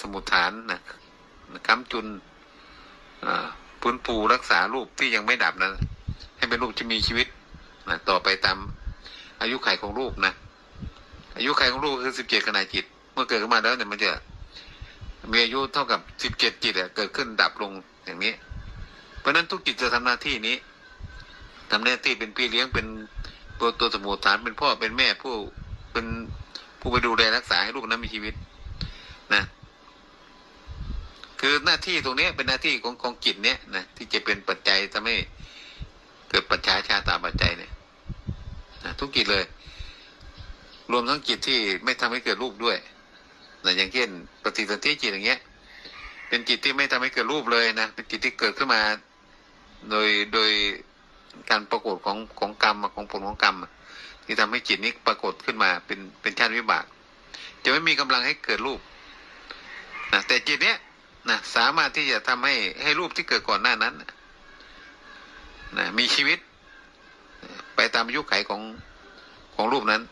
สมุทฐานนะคำจุนอ่าพื้นปูรักษารูปที่ยังไม่ดับนั้นให้เป็นรูปที่มีชีวิตนะต่อไปตามอายุไขของรูปนะอายุไขของรูปคือสิบเจ็ดขณะจิต เมื่อเกิดขึ้นมาแล้วเนี่ยมันจะมีอายุเท่ากับสิบเจ็ดจิตอะเกิดขึ้นดับลงอย่างนี้ เพราะฉะนั้นทุกจิตจะทำหน้าที่นี้ทำหน้าที่เป็นพี่เลี้ยงเป็นตัวตัวสมุทฐานเป็นพ่อเป็นแม่ผู้เป็นผู้ไปดูแลรักษาให้ลูกนั้นมีชีวิต นะ คือหน้าที่ตรงนี้เป็นหน้าที่ของของจิตเนี้ยนะที่จะเป็นปัจจัยทำให้เกิดปัจฉาชาตาปัจจัยเนี่ยนะทุกจิตเลย รวมทั้งจิตที่ไม่ทำให้เกิดรูปด้วยนะอย่างเช่นปฏิสนธิจิตอย่างเงี้ย เป็นจิตที่ไม่ทำให้เกิดรูปเลยนะเป็นจิตที่เกิดขึ้นมา โดยโดยการปรากฏของของกรรมของผลของกรรม ที่ทำให้จิตนี้ปรากฏขึ้นมาเป็นเป็นชาติวิบาก จะไม่มีกำลังให้เกิดรูปนะแต่จิตเนี้ย นะสามารถที่จะทำให้ให้รูปที่เกิดก่อนหน้านั้นนะนะมีชีวิต ไปตามอายุไขของของรูปนั้น